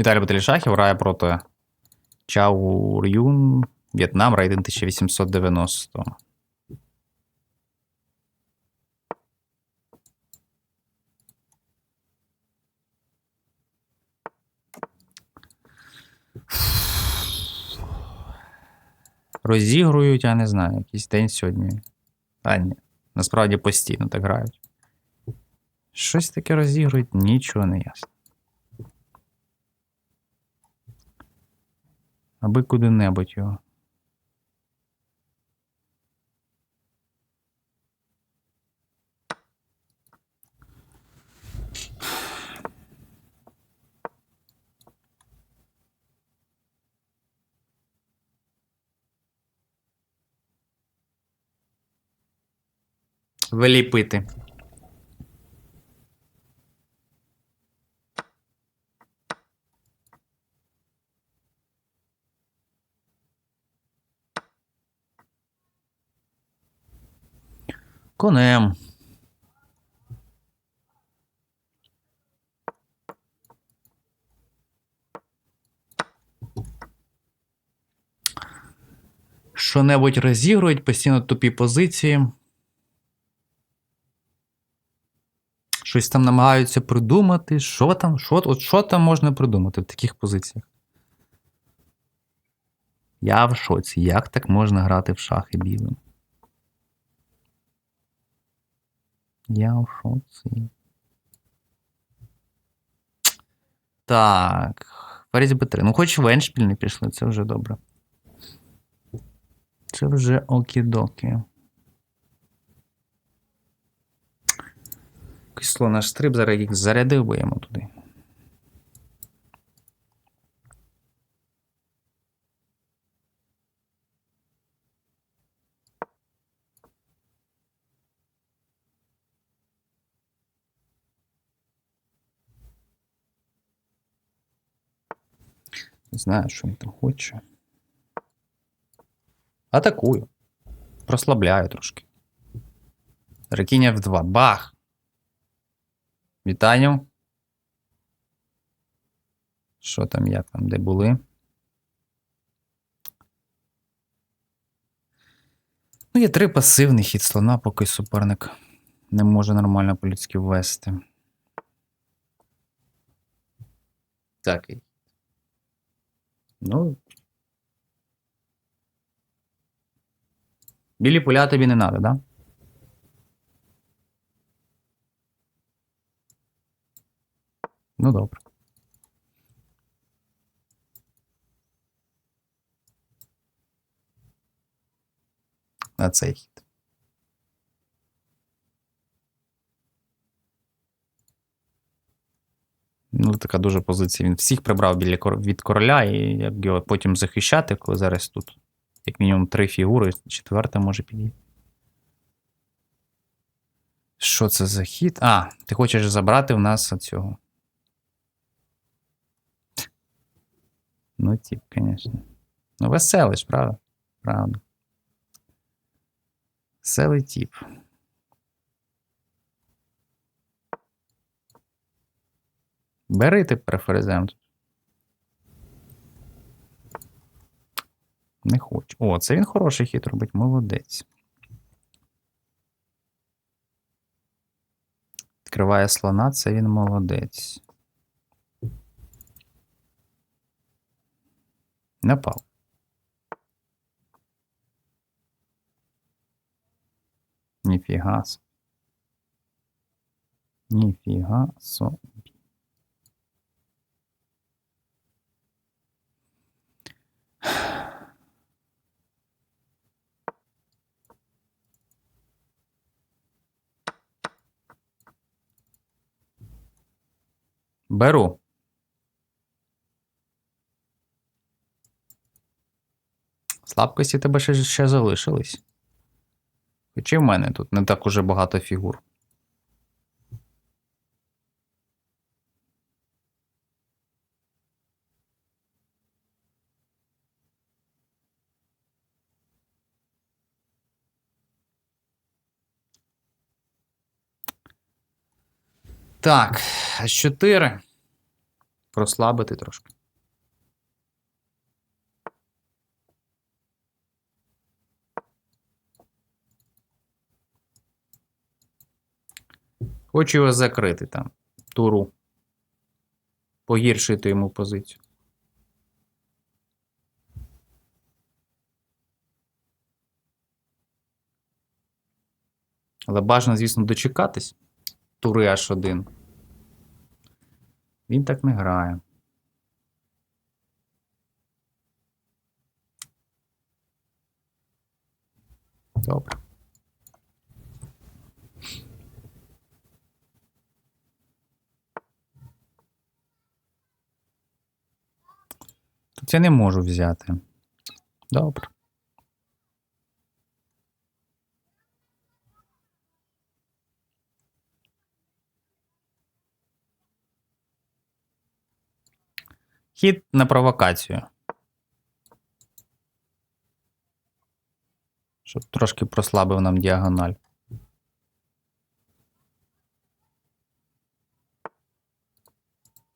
Віталій Баталішахів грає проти Чау Рюн, В'єтнам, рейтинг 1890. Розігрують, я не знаю, якийсь день сьогодні. А, ні. Насправді постійно так грають. Щось таке розігрують, нічого не ясно. Аби куди-небудь його. Виліпити. Конем. Що-небудь розігрують, постійно тупі позиції. Щось там намагаються придумати. Що там? Що, от що там можна придумати в таких позиціях? Я в шоці. Як так можна грати в шахи білим? Я у шоці. Так. Ферзь Б3. Ну, хоч в Еншпіль не пішли, це вже добре. Це вже окідоки. Кисло наш стриб, зараз їх зарядив би йому туди. Знаю, що він там хоче. Атакую. Прослабляю трошки. Ракіння в 2. Бах! Вітаю. Що там, як там, де були? Ну, є три пасивних хід слона, поки суперник не може нормально по-людськи ввести. Так. Ну. Білі поля тобі не треба, да? Ну, добре. На цей хід. Ну, така дуже позиція. Він всіх прибрав біля від короля, і як його потім захищати, коли зараз тут, як мінімум, три фігури, четверта може підійти. Що це за хід? А, ти хочеш забрати в нас цього. Ну, тип, звісно. Ну, веселий правда? Правда. Веселий тип. Бери ти преферезем. Не хочу. О, це він хороший хід робить, молодець. Відкриває слона, це він молодець. Напав. Ніфіга. Ніфіга. Беру. Слабкості тебе ще, ще залишились. Хоча в мене тут не так уже багато фігур. Так, С4. Прослабити трошки. Хочу його закрити там, туру. Погіршити йому позицію. Але бажано, звісно, дочекатись. Тури аж один. Він так не грає. Добре. Тут я не можу взяти. Добре. Хід на провокацію. Щоб трошки прослабив нам діагональ.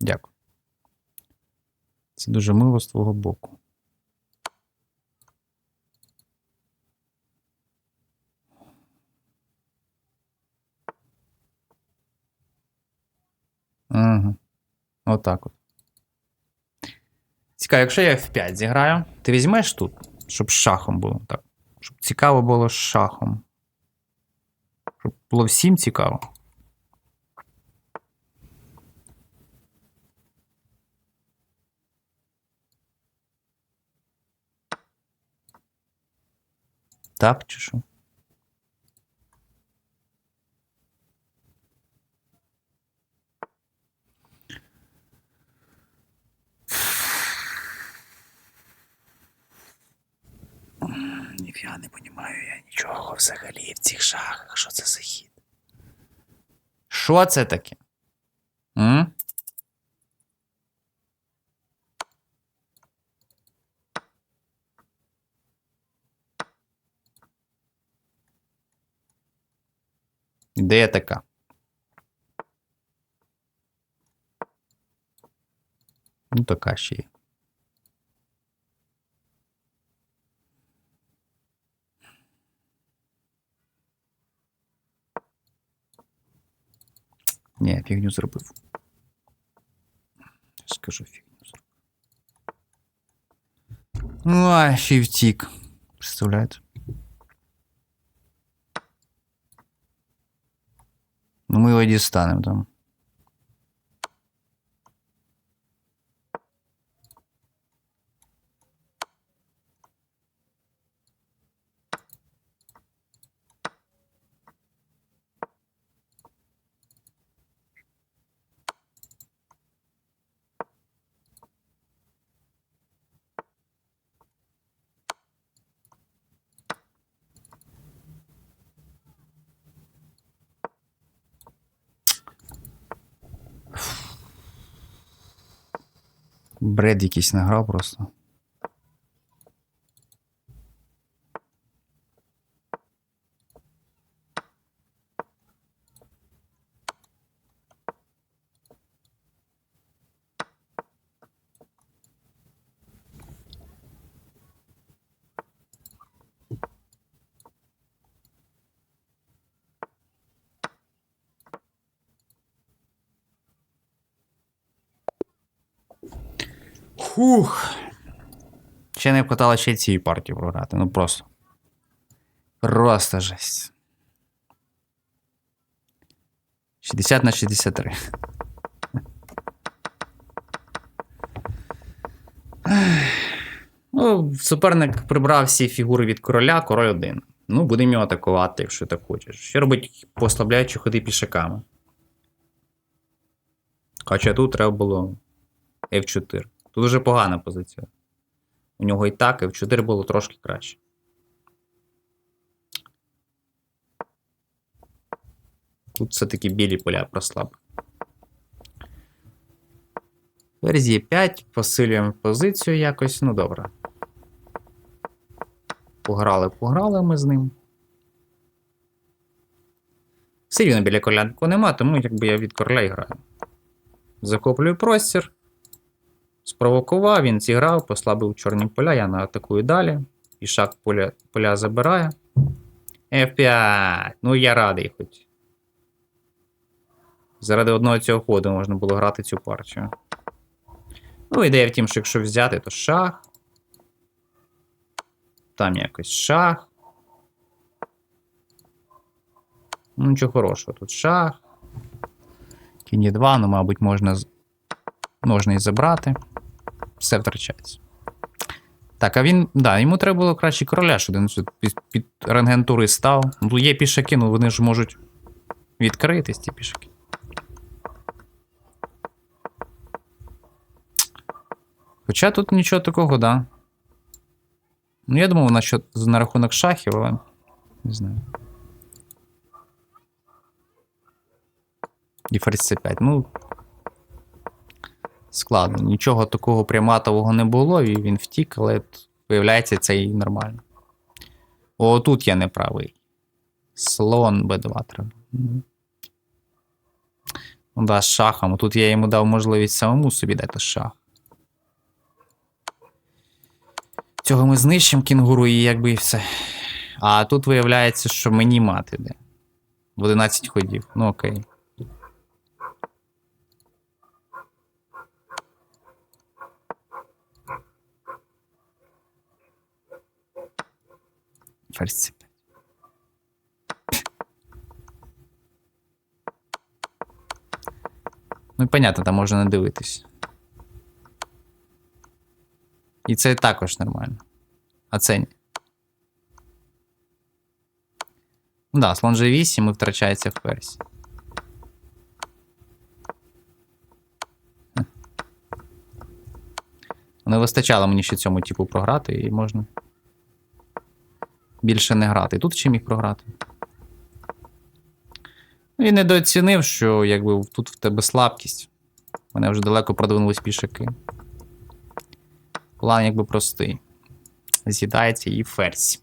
Дякую. Це дуже мило з твого боку. Угу. Отак от. Цікаво, якщо я F5 зіграю, ти візьмеш тут, щоб шахом було. Так. Щоб цікаво було з шахом. Щоб було всім цікаво. Так, чи що? Я не розумію я нічого взагалі в цих шахах. Що це за хід? Що це таке? М? Ідея така. Ну, така ще є. Ні, фігню зробив. Скажу фігню зробив. Ой, ще й втік. Представляєте? Ну, ми його дістанемо там. Бред якийсь награв просто. Фух. Ще не вкатало ще цієї партії програти. Ну просто. Просто жесть. 60 на 63. Ну, суперник прибрав всі фігури від короля, король один. Ну, будемо його атакувати, якщо так хочеш. Що робить послабляючи ходи пішаками? Хоча тут треба було F4. Дуже погана позиція. У нього і так, F4 було трошки краще. Тут все-таки білі поля прослаб. Верзії 5, посилюємо позицію якось. Ну, добре. Пограли, пограли ми з ним. Все рівно біля колянку нема, тому якби я від короля і граю. Захоплюю простір. Спровокував, він зіграв, послабив чорні поля, я наатакую далі. Пішак поля, поля забирає. F5. Ну, я радий хоч. Заради одного цього ходу можна було грати цю партію. Ну, ідея в тім, що якщо взяти, то шах. Там якось шах. Ну, нічого хорошого. Тут шах. Кінь 2, ну, мабуть, можна, можна і забрати. Все втрачається. Так, а він. Да, йому треба було краще короля, що він тут під, під рентгентури став. Ну, є пішаки, ну вони ж можуть відкритись, ті пішаки. Хоча тут нічого такого, да. Ну, я думав, на, що, на рахунок шахів, але не знаю. І ферзь c5. Ну. Складно. Нічого такого пряматового не було, і він втік, але виявляється, це і нормально. О, тут я не правий. Слон b2 треба. Ну да, з шахом. Тут я йому дав можливість самому собі дати шах. Цього ми знищимо кінгуру і якби і все. А тут виявляється, що мені мати йде. В 11 ходів. Ну окей. Ферзь Ну і понятно, там можна не дивитись. І це також нормально. А це ні. Ну Да, слон G8 і втрачається в ферзь. Не вистачало мені ще цьому типу програти, і можна більше не грати. Тут ще міг програти. Ну, І недооцінив, що якби тут в тебе слабкість. У мене вже далеко продвинулись пішаки. План якби простий. З'їдається і ферзь.